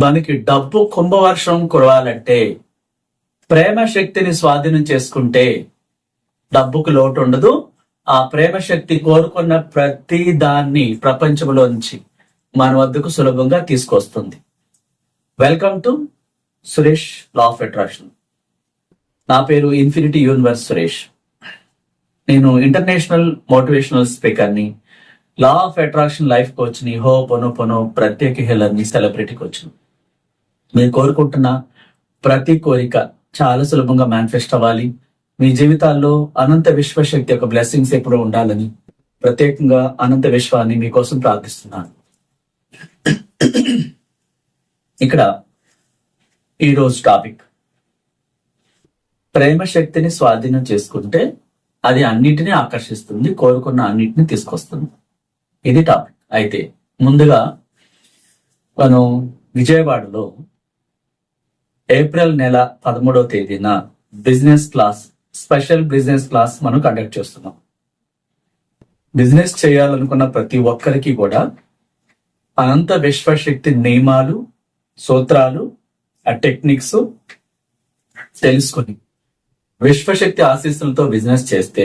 మనకి డబ్బు కుంభవర్షం కురవాలంటే ప్రేమ శక్తిని స్వాధీనం చేసుకుంటే డబ్బుకు లోటు ఉండదు ఆ ప్రేమ శక్తి కోరుకున్న ప్రతి దాన్ని ప్రపంచంలోంచి మన వద్దకు సులభంగా తీసుకొస్తుంది. Welcome to Suresh law of attraction నా పేరు ఇన్ఫినిటీ యూనివర్స్ సురేష్ నేను ఇంటర్నేషనల్ మోటివేషనల్ స్పీకర్ని లా ఆఫ్ అట్రాక్షన్ లైఫ్ కోచ్ని హో పొనో పొనో ప్రత్యేక హెలర్ని సెలబ్రిటీ కోచ్. మీరు కోరుకుంటున్న ప్రతి కోరిక చాలా సులభంగా మేనిఫెస్ట్ అవ్వాలి. మీ జీవితాల్లో అనంత విశ్వశక్తి యొక్క బ్లెస్సింగ్స్ ఎప్పుడూ ఉండాలని ప్రత్యేకంగా అనంత విశ్వాన్ని మీకోసం ప్రార్థిస్తున్నాను. ఇక్కడ ఈరోజు టాపిక్ ప్రేమ శక్తిని స్వాధీనం చేసుకుంటే అది అన్నిటినీ ఆకర్షిస్తుంది కోరుకున్న అన్నిటిని తీసుకొస్తుంది. ఇది టాపిక్. అయితే ముందుగా మనం విజయవాడలో ఏప్రిల్ నెల పదమూడవ తేదీన business class special business class మనం కండక్ట్ చేస్తున్నాం. బిజినెస్ చేయాలనుకున్న ప్రతి ఒక్కరికి కూడా అనంత విశ్వశక్తి నియమాలు సూత్రాలు ఆ టెక్నిక్స్ తెలుసుకొని విశ్వశక్తి ఆశీస్సులతో బిజినెస్ చేస్తే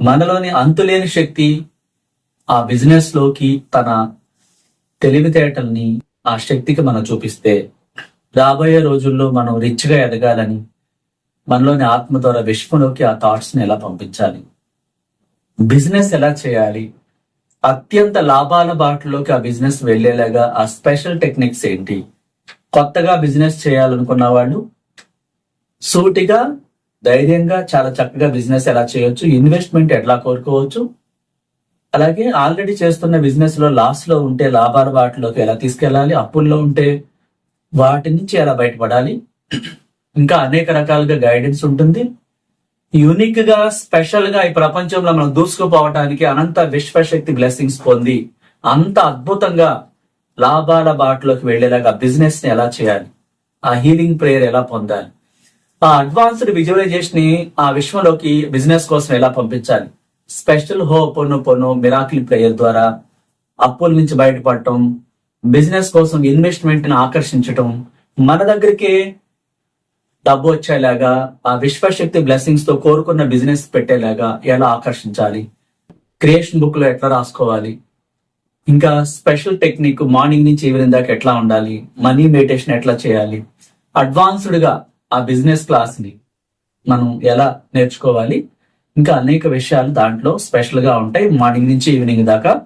మనలోని అంతులేని శక్తి ఆ బిజినెస్లోకి తన తెలివితేటల్ని ఆ శక్తికి మనం చూపిస్తే రాబోయే రోజుల్లో మనం రిచ్గా ఎదగాలని మనలోని ఆత్మ ద్వారా విశ్వంలోకి ఆ థాట్స్ని ఎలా పంపించాలి? బిజినెస్ ఎలా చేయాలి? అత్యంత లాభాల బాటలోకి ఆ బిజినెస్ వెళ్ళేలాగా ఆ స్పెషల్ టెక్నిక్స్ ఏంటి? కొత్తగా బిజినెస్ చేయాలనుకున్న వాళ్ళు సూటిగా ధైర్యంగా చాలా చక్కగా బిజినెస్ ఎలా చేయొచ్చు? ఇన్వెస్ట్మెంట్ ఎట్లా కోరుకోవచ్చు? అలాగే ఆల్రెడీ చేస్తున్న బిజినెస్లో లాస్లో ఉంటే లాభాల బాటలోకి ఎలా తీసుకెళ్ళాలి? అప్పుల్లో ఉంటే వాటి నుంచి ఎలా బయటపడాలి? ఇంకా అనేక రకాలుగా గైడెన్స్ ఉంటుంది. యూనిక్గా స్పెషల్గా ఈ ప్రపంచంలో మనం దూసుకుపోవటానికి అనంత విశ్వశక్తి బ్లెస్సింగ్స్ పొంది అంత అద్భుతంగా లాభాల బాటలోకి వెళ్ళేలాగా బిజినెస్ని ఎలా చేయాలి? ఆ హీలింగ్ ప్రేయర్ ఎలా పొందాలి? ఆ అడ్వాన్స్డ్ విజువలైజేషన్ని ఆ విశ్వంలోకి బిజినెస్ కోసం ఎలా పంపించాలి? స్పెషల్ హో పొన్ను మిరాకిల్ ప్రేయర్ ద్వారా అప్పుల నుంచి బయటపడటం బిజినెస్ కోసం ఇన్వెస్ట్మెంట్ని ఆకర్షించటం మన దగ్గరికే డబ్బు వచ్చేలాగా ఆ విశ్వశక్తి బ్లెస్సింగ్స్తో కోరుకున్న బిజినెస్ పెట్టేలాగా ఎలా ఆకర్షించాలి? క్రియేషన్ బుక్లో ఎట్లా రాసుకోవాలి? ఇంకా స్పెషల్ టెక్నిక్ మార్నింగ్ నుంచి ఈవినింగ్ దాకా ఎట్లా ఉండాలి? మనీ మెడిటేషన్ ఎట్లా చేయాలి? అడ్వాన్స్డ్గా ఆ బిజినెస్ క్లాస్ని మనం ఎలా నేర్చుకోవాలి? ఇంకా అనేక విషయాలు దాంట్లో స్పెషల్గా ఉంటాయి. మార్నింగ్ నుంచి ఈవినింగ్ దాకా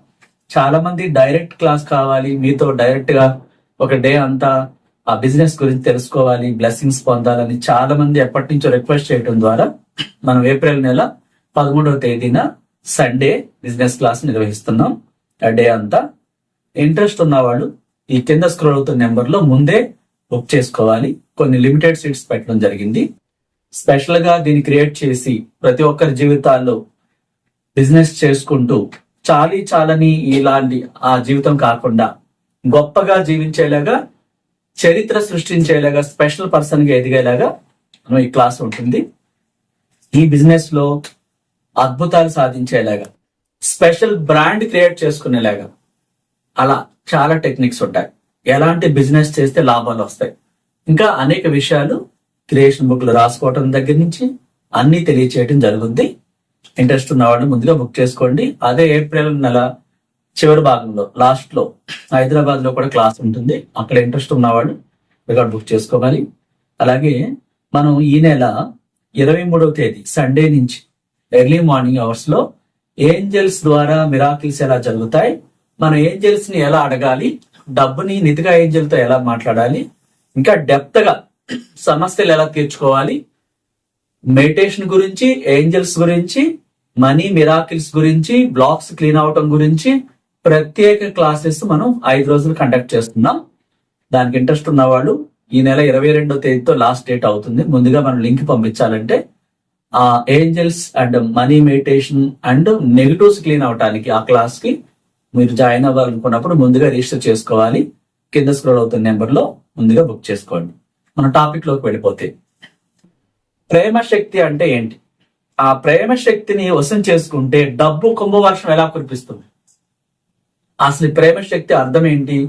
చాలా మంది డైరెక్ట్ క్లాస్ కావాలి. మీతో డైరెక్ట్గా ఒక డే అంతా ఆ బిజినెస్ గురించి తెలుసుకోవాలి బ్లెస్సింగ్స్ పొందాలని చాలా మంది ఎప్పటి నుంచో రిక్వెస్ట్ చేయడం ద్వారా మనం ఏప్రిల్ నెల పదమూడవ తేదీన సండే బిజినెస్ క్లాస్ నిర్వహిస్తున్నాం. ఆ డే అంతా ఇంట్రెస్ట్ ఉన్న వాళ్ళు ఈ కింద స్క్రోల్ అవుతున్న నెంబర్లో ముందే బుక్ చేసుకోవాలి. కొన్ని లిమిటెడ్ సీట్స్ పెట్టడం జరిగింది. స్పెషల్గా దీన్ని క్రియేట్ చేసి ప్రతి ఒక్కరి జీవితాల్లో బిజినెస్ చేసుకుంటూ చాలీ చాలని ఇలాంటి ఆ జీవితం కాకుండా గొప్పగా జీవించేలాగా చరిత్ర సృష్టించేలాగా స్పెషల్ పర్సన్గా ఎదిగేలాగా ఈ క్లాస్ ఉంటుంది. ఈ బిజినెస్లో అద్భుతాలు సాధించేలాగా స్పెషల్ బ్రాండ్ క్రియేట్ చేసుకునేలాగా అలా చాలా టెక్నిక్స్ ఉంటాయి. ఎలాంటి బిజినెస్ చేస్తే లాభాలు వస్తాయి. ఇంకా అనేక విషయాలు క్రియేషన్ బుక్లో రాసుకోవటం దగ్గర నుంచి అన్ని తెలియచేయటం జరుగుతుంది ఇంట్రెస్ట్ ఉన్నవాడిని ముందుగా బుక్ చేసుకోండి. అదే ఏప్రిల్ నెల చివరి భాగంలో లాస్ట్లో హైదరాబాద్లో కూడా క్లాస్ ఉంటుంది. అక్కడ ఇంట్రెస్ట్ ఉన్నవాడు రికార్డ్ బుక్ చేసుకోవాలి. అలాగే మనం ఈ నెల ఇరవై మూడవ తేదీ సండే నుంచి ఎర్లీ మార్నింగ్ అవర్స్లో ఏంజల్స్ ద్వారా మిరాకిల్స్ ఎలా జరుగుతాయి మన ఏంజల్స్ని ఎలా అడగాలి డబ్బుని నిధిగా ఏంజల్తో ఎలా మాట్లాడాలి ఇంకా డెప్త్గా సమస్యలు ఎలా తీర్చుకోవాలి? మెడిటేషన్ గురించి ఏంజల్స్ గురించి మనీ మిరాకిల్స్ గురించి బ్లాక్స్ క్లీన్ అవటం గురించి ప్రత్యేక క్లాసెస్ మనం ఐదు రోజులు కండక్ట్ చేస్తున్నాం. దానికి ఇంట్రెస్ట్ ఉన్న వాళ్ళు ఈ నెల ఇరవై రెండో తేదీతో లాస్ట్ డేట్ అవుతుంది. ముందుగా మనం లింక్ పంపించాలంటే ఆ angels and money meditation and negatives clean అవటానికి ఆ క్లాస్కి మీరు జాయిన్ అవ్వాలనుకున్నప్పుడు ముందుగా రిజిస్టర్ చేసుకోవాలి. కింద స్క్రోల్ అవుతున్న నెంబర్లో ముందుగా బుక్ చేసుకోండి. మన టాపిక్లోకి వెళ్ళిపోతే. ప్రేమ శక్తి అంటే ఏంటి? ఆ ప్రేమ శక్తిని వశం చేసుకుంటే డబ్బు కుంభవర్షం ఎలా కురిపిస్తుంది? అసలు ప్రేమ శక్తి అర్థం ఏంటి?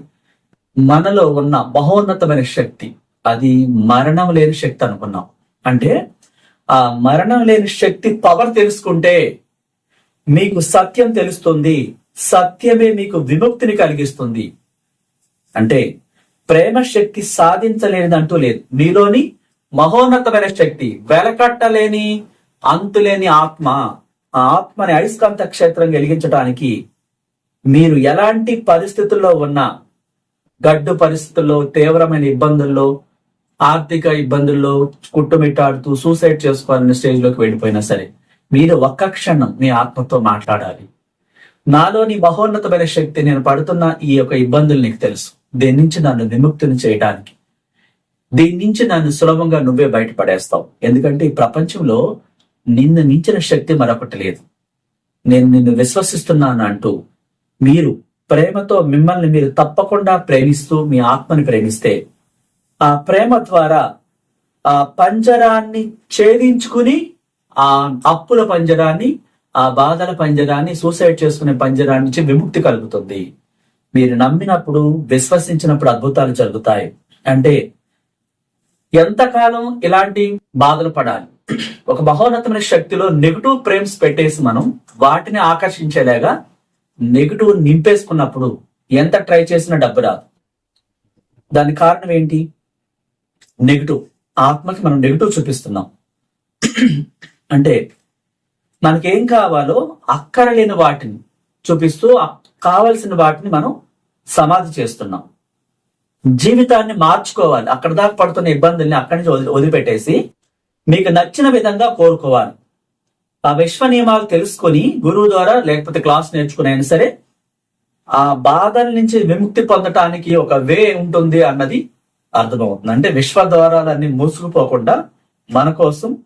మనలో ఉన్న మహోన్నతమైన శక్తి అది మరణం లేని శక్తి అనుకున్నాం. అంటే ఆ మరణం లేని శక్తి పవర్ తెలుసుకుంటే మీకు సత్యం తెలుస్తుంది. సత్యమే మీకు విముక్తిని కలిగిస్తుంది. అంటే ప్రేమ శక్తి సాధించలేనిదంటూ లేదు. మీలోని మహోన్నతమైన శక్తి వెలకట్టలేని అంతులేని ఆత్మ ఆ ఆత్మని అయస్కాంత క్షేత్రం వెలిగించడానికి మీరు ఎలాంటి పరిస్థితుల్లో ఉన్నా గడ్డు పరిస్థితుల్లో తీవ్రమైన ఇబ్బందుల్లో ఆర్థిక ఇబ్బందుల్లో కుట్టుమిట్టాడుతూ సూసైడ్ చేసుకోవాలనే స్టేజ్లోకి వెళ్ళిపోయినా సరే మీరు ఒక్క క్షణం మీ ఆత్మతో మాట్లాడాలి. నాలోని మహోన్నతమైన శక్తి నేను పడుతున్న ఈ యొక్క ఇబ్బందులు నీకు తెలుసు. దీని నుంచి నన్ను విముక్తిని చేయడానికి. దీని నుంచి నన్ను సులభంగా నువ్వే బయటపడేస్తావు. ఎందుకంటే ఈ ప్రపంచంలో నిన్ను మించిన శక్తి మరొకటి లేదు. నేను నిన్ను విశ్వసిస్తున్నాను అంటూ మీరు ప్రేమతో మిమ్మల్ని మీరు తప్పకుండా ప్రేమిస్తూ మీ ఆత్మని ప్రేమిస్తే ఆ ప్రేమ ద్వారా ఆ పంజరాన్ని ఛేదించుకుని ఆ అప్పుల పంజరాన్ని ఆ బాధల పంజరాన్ని సూసైడ్ చేసుకునే పంజరాన్ని నుంచి విముక్తి కలుగుతుంది. మీరు నమ్మినప్పుడు విశ్వసించినప్పుడు అద్భుతాలు జరుగుతాయి. అంటే ఎంతకాలం ఇలాంటి బాధలు పడాలి? ఒక మహోన్నతమైన శక్తిలో నెగిటివ్ ప్రేమ్స్ పెట్టేసి మనం వాటిని ఆకర్షించేలాగా నెగిటివ్ నింపేసుకున్నప్పుడు ఎంత ట్రై చేసినా డబ్బు రాదు. దాని కారణం ఏంటి? నెగిటివ్. ఆత్మకి మనం నెగిటివ్ చూపిస్తున్నాం. అంటే మనకేం కావాలో అక్కర లేని వాటిని చూపిస్తూ కావలసిన వాటిని మనం సమాధి చేస్తున్నాం. జీవితాన్ని మార్చుకోవాలి. అక్కడ దాకా పడుతున్న ఇబ్బందుల్ని అక్కడి నుంచి వదిలిపెట్టేసి మీకు నచ్చిన విధంగా కోరుకోవాలి. ఆ విశ్వ నియమాలు తెలుసుకొని గురువు ద్వారా లేకపోతే క్లాస్ నేర్చుకుని అయినా సరే ఆ బాధల నుంచి విముక్తి పొందటానికి ఒక వే ఉంటుంది అన్నది అర్థమవుతుంది. అంటే విశ్వ ద్వారాలన్నీ మూసుకుపోకుండా మన కోసం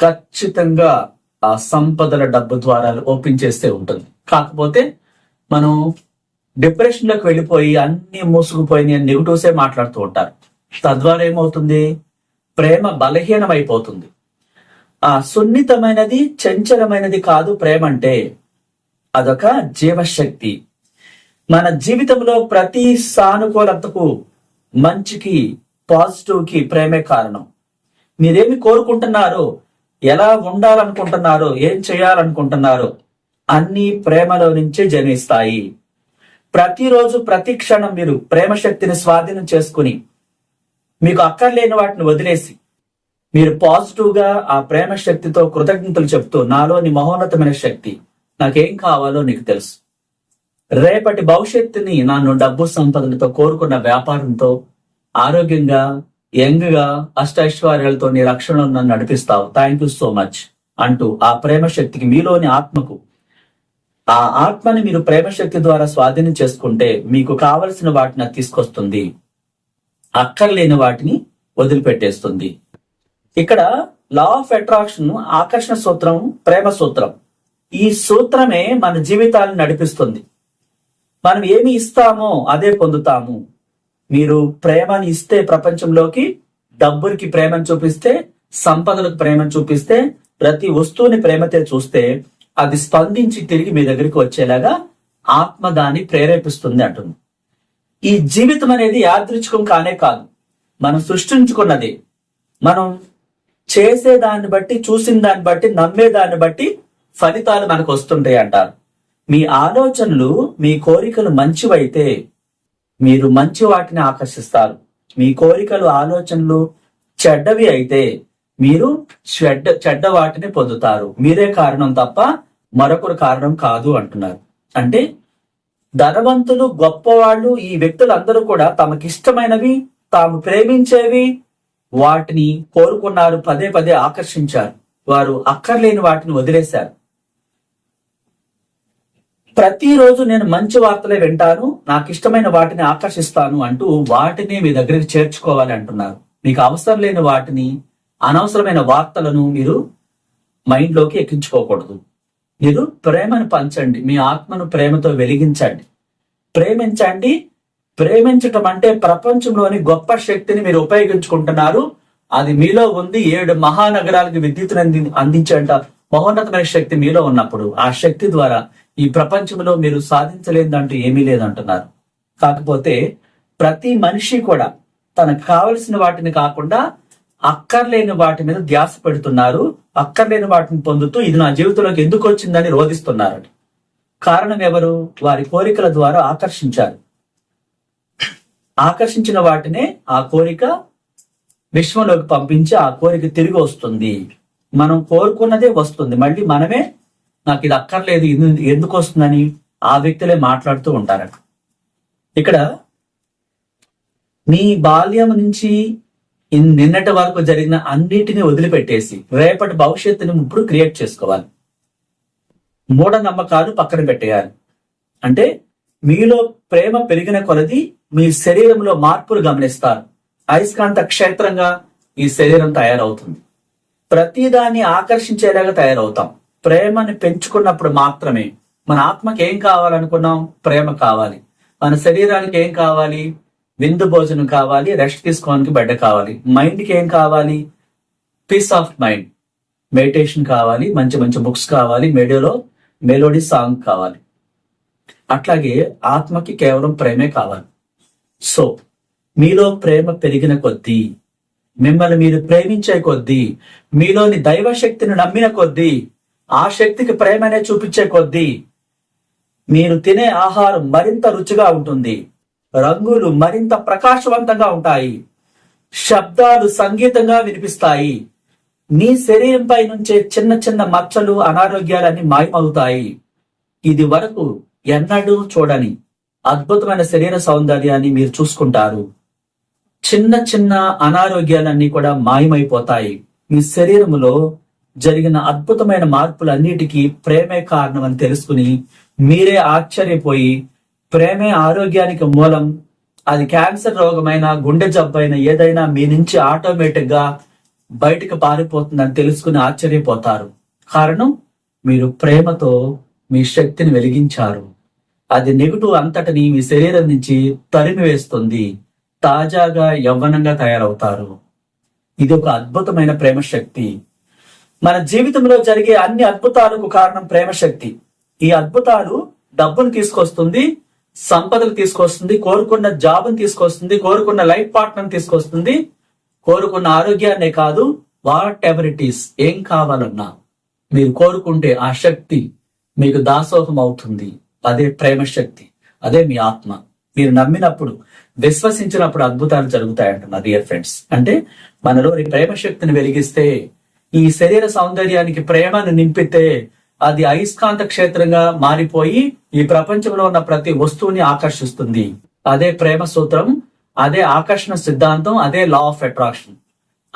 ఖచ్చితంగా ఆ సంపదల డబ్బు ద్వారాలు ఓపెన్ చేస్తే ఉంటుంది. కాకపోతే మనం డిప్రెషన్లోకి వెళ్ళిపోయి అన్ని మూసుకుపోయి నెగిటివ్సే మాట్లాడుతూ ఉంటారు. తద్వారా ఏమవుతుంది? ప్రేమ బలహీనమైపోతుంది. ఆ సున్నితమైనది చంచలమైనది కాదు ప్రేమ అంటే అదొక జీవశక్తి. మన జీవితంలో ప్రతి సానుకూలతకు మంచికి పాజిటివ్కి ప్రేమే కారణం. మీరేమి కోరుకుంటున్నారో ఎలా ఉండాలనుకుంటున్నారో ఏం చేయాలనుకుంటున్నారో అన్ని ప్రేమలో నుంచే జన్మిస్తాయి. ప్రతిరోజు ప్రతి క్షణం మీరు ప్రేమ శక్తిని స్వాధీనం చేసుకుని మీకు అక్కర్లేని వాటిని వదిలేసి మీరు పాజిటివ్గా ఆ ప్రేమ శక్తితో కృతజ్ఞతలు చెప్తూ నాలోని మహోన్నతమైన శక్తి నాకేం కావాలో నీకు తెలుసు. రేపటి భవిష్యత్తుని నన్ను డబ్బు సంపదలతో కోరుకున్న వ్యాపారంతో ఆరోగ్యంగా యంగ్గా అష్టైశ్వర్యాలతో నీ రక్షణలో నన్ను నడిపిస్తావు. థ్యాంక్ యూ సో మచ్ అంటూ ఆ ప్రేమ శక్తికి మీలోని ఆత్మకు ఆ ఆత్మని మీరు ప్రేమ శక్తి ద్వారా స్వాధీనం చేసుకుంటే మీకు కావలసిన వాటిని తీసుకొస్తుంది. అక్కర్లేని వాటిని వదిలిపెట్టేస్తుంది. ఇక్కడ లా ఆఫ్ అట్రాక్షన్ ఆకర్షణ సూత్రం ప్రేమ సూత్రం. ఈ సూత్రమే మన జీవితాలను నడిపిస్తుంది. మనం ఏమి ఇస్తామో అదే పొందుతాము. మీరు ప్రేమని ఇస్తే ప్రపంచంలోకి డబ్బులకి ప్రేమను చూపిస్తే సంపదలకు ప్రేమను చూపిస్తే ప్రతి వస్తువుని ప్రేమతో చూస్తే అది స్పందించి తిరిగి మీ దగ్గరికి వచ్చేలాగా ఆత్మ దాన్ని ప్రేరేపిస్తుంది అంటుంది. ఈ జీవితం అనేది యాదృచ్ఛికం కానే కాదు. మనం సృష్టించుకున్నది. మనం చేసే దాన్ని బట్టి చూసిన దాన్ని బట్టి నమ్మే దాన్ని బట్టి ఫలితాలు మనకు వస్తుంటాయి అంటారు. మీ ఆలోచనలు మీ కోరికలు మంచివైతే మీరు మంచి వాటిని ఆకర్షిస్తారు. మీ కోరికలు ఆలోచనలు చెడ్డవి అయితే మీరు చెడ్డ చెడ్డ వాటిని పొందుతారు. మీరే కారణం తప్ప మరొకరు కారణం కాదు అంటున్నారు. అంటే ధనవంతులు గొప్పవాళ్ళు ఈ వ్యక్తులందరూ కూడా తమకిష్టమైనవి తాము ప్రేమించేవి వాటిని కోరుకున్నారు పదే పదే ఆకర్షించారు. వారు అక్కర్లేని వాటిని వదిలేశారు. ప్రతిరోజు నేను మంచి వార్తలే వింటాను నాకు ఇష్టమైన వాటిని ఆకర్షిస్తాను అంటూ వాటిని మీ దగ్గరికి చేర్చుకోవాలి అంటున్నారు. మీకు అవసరం లేని వాటిని అనవసరమైన వార్తలను మీరు మైండ్లోకి ఎక్కించుకోకూడదు. మీరు ప్రేమను పంచండి. మీ ఆత్మను ప్రేమతో వెలిగించండి. ప్రేమించండి. ప్రేమించటం అంటే ప్రపంచంలోని గొప్ప శక్తిని మీరు ఉపయోగించుకుంటున్నారు. అది మీలో ఉంది. ఏడు మహానగరాలకు విద్యుత్తును అంది అందించేంత మహోన్నతమైన శక్తి మీలో ఉన్నప్పుడు ఆ శక్తి ద్వారా ఈ ప్రపంచంలో మీరు సాధించలేదంటూ ఏమీ లేదంటున్నారు. కాకపోతే ప్రతి మనిషి కూడా తనకు కావలసిన వాటిని కాకుండా అక్కర్లేని వాటి మీద ధ్యాస పెడుతున్నారు అక్కర్లేని వాటిని పొందుతూ ఇది నా జీవితంలోకి ఎందుకు వచ్చిందని రోధిస్తున్నారు కారణం ఎవరు? వారి కోరికల ద్వారా ఆకర్షించారు. ఆకర్షించిన వాటినే ఆ కోరిక విశ్వంలోకి పంపించి ఆ కోరిక తిరిగి వస్తుంది. మనం కోరుకున్నదే వస్తుంది. మళ్ళీ మనమే నాకు ఇది అక్కర్లేదు ఎందుకు వస్తుందని ఆ వ్యక్తులే మాట్లాడుతూ ఉంటారట. ఇక్కడ నీ బాల్యం నుంచి నిన్నటి వరకు జరిగిన అన్నిటిని వదిలిపెట్టేసి రేపటి భవిష్యత్తుని ఇప్పుడు క్రియేట్ చేసుకోవాలి. మూఢనమ్మకాలు పక్కన పెట్టేయాలి. అంటే మీలో ప్రేమ పెరిగిన కొలది మీ శరీరంలో మార్పులు గమనిస్తారు. అయస్కాంత క్షేత్రంగా ఈ శరీరం తయారవుతుంది. ప్రతిదాన్ని ఆకర్షించేలాగా తయారవుతాం. ప్రేమని పెంచుకున్నప్పుడు మాత్రమే మన ఆత్మకి ఏం కావాలనుకున్నాం? ప్రేమ కావాలి. మన శరీరానికి ఏం కావాలి? విందు భోజనం కావాలి రెస్ట్ తీసుకోవడానికి బెడ్ కావాలి. మైండ్కి ఏం కావాలి? పీస్ ఆఫ్ మైండ్ మెడిటేషన్ కావాలి మంచి మంచి బుక్స్ కావాలి మెడియోలో మెలోడీ సాంగ్ కావాలి. అట్లాగే ఆత్మకి కేవలం ప్రేమే కావాలి. సో మీలో ప్రేమ పెరిగిన కొద్దీ మిమ్మల్ని మీరు ప్రేమించే కొద్దీ మీలోని దైవ శక్తిని నమ్మిన కొద్దీ ఆ శక్తికి ప్రేమనే చూపించే కొద్దీ మీరు తినే ఆహారం మరింత రుచిగా ఉంటుంది. రంగులు మరింత ప్రకాశవంతంగా ఉంటాయి. శబ్దాలు సంగీతంగా వినిపిస్తాయి. నీ శరీరంపై నుంచే చిన్న చిన్న మచ్చలు అనారోగ్యాలన్నీ మాయమవుతాయి. ఇది వరకు ఎన్నడూ చూడని అద్భుతమైన శరీర సౌందర్యాన్ని మీరు చూసుకుంటారు. చిన్న చిన్న అనారోగ్యాలన్నీ కూడా మాయమైపోతాయి. మీ శరీరంలో జరిగిన అద్భుతమైన మార్పులన్నిటికీ ప్రేమే కారణం అని తెలుసుకుని మీరే ఆశ్చర్యపోయి ప్రేమే ఆరోగ్యానికి మూలం. అది క్యాన్సర్ రోగమైన గుండె జబ్బైన ఏదైనా మీ నుంచి ఆటోమేటిక్గా బయటకు పారిపోతుందని తెలుసుకుని ఆశ్చర్యపోతారు. కారణం మీరు ప్రేమతో మీ శక్తిని వెలిగించారు. అది నెగిటివ్ అంతటిని మీ శరీరం నుంచి తరిమి వేస్తుంది తాజాగా యవ్వనంగా తయారవుతారు. ఇది ఒక అద్భుతమైన ప్రేమ శక్తి మన జీవితంలో జరిగే అన్ని అద్భుతాలకు కారణం ప్రేమ శక్తి ఈ అద్భుతాలు డబ్బును తీసుకొస్తుంది సంపదలు తీసుకొస్తుంది కోరుకున్న జాబ్ని తీసుకొస్తుంది కోరుకున్న లైఫ్ పార్ట్నర్ తీసుకొస్తుంది. కోరుకున్న ఆరోగ్యాన్నే కాదు వాట్ ఎవర్ ఇట్ ఈస్ ఏం కావాలన్నా మీరు కోరుకుంటే ఆ శక్తి మీకు దాసోహం అవుతుంది. అదే ప్రేమ శక్తి అదే మీ ఆత్మ. మీరు నమ్మినప్పుడు విశ్వసించినప్పుడు అద్భుతాలు జరుగుతాయంటున్నారు డియర్ ఫ్రెండ్స్ అంటే మనలోని ప్రేమ శక్తిని వెలిగిస్తే ఈ శరీర సౌందర్యానికి ప్రేమను నింపితే అది అయస్కాంత క్షేత్రంగా మారిపోయి ఈ ప్రపంచంలో ఉన్న ప్రతి వస్తువుని ఆకర్షిస్తుంది. అదే ప్రేమ సూత్రం అదే ఆకర్షణ సిద్ధాంతం అదే లా ఆఫ్ అట్రాక్షన్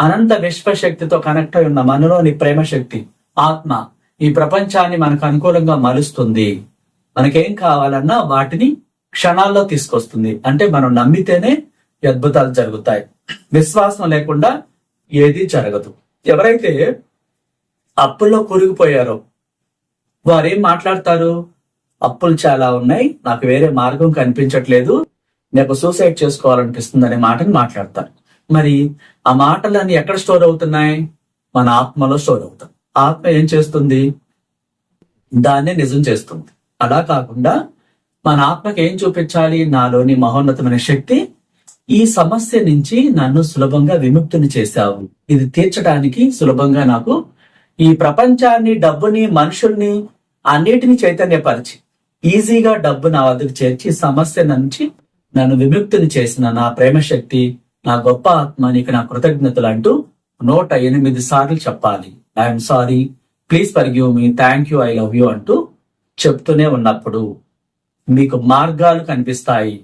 అనంత విశ్వశక్తితో కనెక్ట్ అయి ఉన్న మనలోని ప్రేమ శక్తి ఆత్మ ఈ ప్రపంచాన్ని మనకు అనుకూలంగా మలుస్తుంది. మనకేం కావాలన్నా వాటిని క్షణాల్లో తీసుకొస్తుంది. అంటే మనం నమ్మితేనే అద్భుతాలు జరుగుతాయి. విశ్వాసం లేకుండా ఏది జరగదు. ఎవరైతే అప్పుల్లో కూరుకుపోయారో వారేం మాట్లాడతారు? అప్పులు చాలా ఉన్నాయి. నాకు వేరే మార్గం కనిపించట్లేదు. నాకు సూసైడ్ చేసుకోవాలనిపిస్తుంది అనే మాటని మాట్లాడతారు మరి ఆ మాటలన్నీ ఎక్కడ స్టోర్ అవుతున్నాయి? మన ఆత్మలో స్టోర్ అవుతాం. ఆత్మ ఏం చేస్తుంది? దాన్నే నిజం చేస్తుంది. అలా కాకుండా మన ఆత్మకి ఏం చూపించాలి? నాలోని మహోన్నతమైన శక్తి ఈ సమస్య నుంచి నన్ను సులభంగా విముక్తిని చేశావు. ఇది తీర్చడానికి సులభంగా నాకు ఈ ప్రపంచాన్ని డబ్బుని మనుషుల్ని అన్నిటిని చైతన్యపరిచి ఈజీగా డబ్బు నా వద్దకు చేర్చి సమస్య నుంచి నన్ను విముక్తిని చేసిన నా ప్రేమశక్తి నా గొప్ప ఆత్మ నీకు నా కృతజ్ఞతలు అంటూ నూట ఎనిమిది సార్లు చెప్పాలి. I'm sorry please forgive me thank you I love you అంటూ చెప్తూనే ఉన్నప్పుడు మీకు మార్గాలు కనిపిస్తాయి.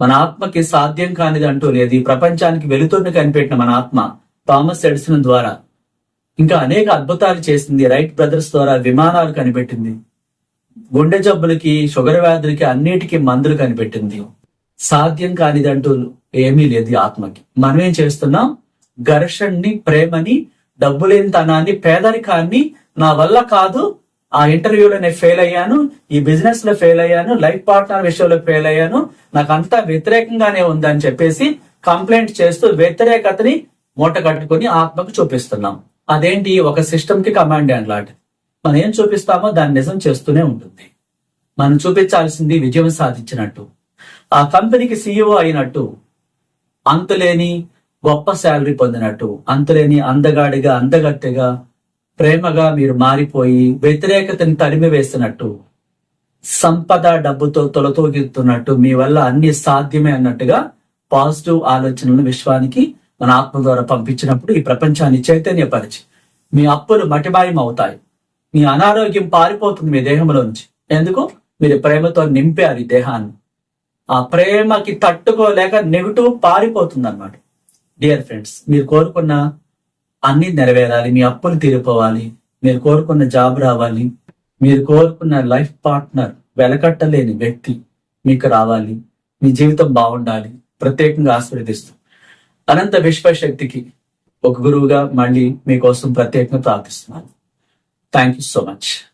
మన ఆత్మకి సాధ్యం కానిది అంటూ లేదు. ఈ ప్రపంచానికి వెలుతురుని కనిపెట్టిన మన ఆత్మ థామస్ ఎడిసన్ ద్వారా ఇంకా అనేక అద్భుతాలు చేసింది రైట్ బ్రదర్స్ ద్వారా విమానాలు కనిపెట్టింది. గుండె జబ్బులకి షుగర్ వ్యాధులకి అన్నిటికీ మందులు కనిపెట్టింది. సాధ్యం కానిదంటూ ఏమీ లేదు ఆత్మకి. మనం ఏం చేస్తున్నాం? ఘర్షణని ప్రేమని డబ్బులేనితనాన్ని పేదరికాన్ని నా వల్ల కాదు ఆ ఇంటర్వ్యూలో నేను ఫెయిల్ అయ్యాను ఈ బిజినెస్లో ఫెయిల్ అయ్యాను లైఫ్ పార్ట్నర్ విషయంలో ఫెయిల్ అయ్యాను నాకు అంతా వ్యతిరేకంగానే ఉందని చెప్పేసి కంప్లైంట్ చేస్తూ వ్యతిరేకతని మూట కట్టుకుని ఆత్మకు చూపిస్తున్నాం. అదేంటి? ఒక సిస్టమ్కి కమాండ్ అండ్ లాంటిది మనం ఏం చూపిస్తామో దాన్ని నిజం చేస్తూనే ఉంటుంది. మనం చూపించాల్సింది విజయం సాధించినట్టు. ఆ కంపెనీకి సీఈఓ అయినట్టు అంతులేని గొప్ప శాలరీ పొందినట్టు అంతులేని అందగాడిగా అందగత్తెగా ప్రేమగా మీరు మారిపోయి వ్యతిరేకతని తరిమి వేస్తున్నట్టు సంపద డబ్బుతో తొలతోగిస్తున్నట్టు మీ వల్ల అన్ని సాధ్యమే అన్నట్టుగా పాజిటివ్ ఆలోచనలను విశ్వానికి మన ఆత్మ ద్వారా పంపించినప్పుడు ఈ ప్రపంచాన్ని చైతన్యపరిచి మీ అప్పులు మటిమాయం అవుతాయి మీ అనారోగ్యం పారిపోతుంది మీ దేహంలో నుంచి. ఎందుకు? మీరు ప్రేమతో నింపారు ఈ దేహాన్ని. ఆ ప్రేమకి తట్టుకోలేక నెగిటివ్ పారిపోతుంది అనమాట డియర్ ఫ్రెండ్స్ మీరు కోరుకున్న అన్ని నెరవేరాలి మీ అప్పులు తీరిపోవాలి మీరు కోరుకున్న జాబ్ రావాలి మీరు కోరుకున్న లైఫ్ పార్ట్నర్ వెలకట్టలేని వ్యక్తి మీకు రావాలి మీ జీవితం బాగుండాలి ప్రత్యేకంగా ఆశీర్వదిస్తుంది అనంత విశ్వశక్తికి ఒక గురువుగా మళ్ళీ మీకోసం ప్రత్యేకంగా ప్రార్థిస్తున్నాను. Thank you so much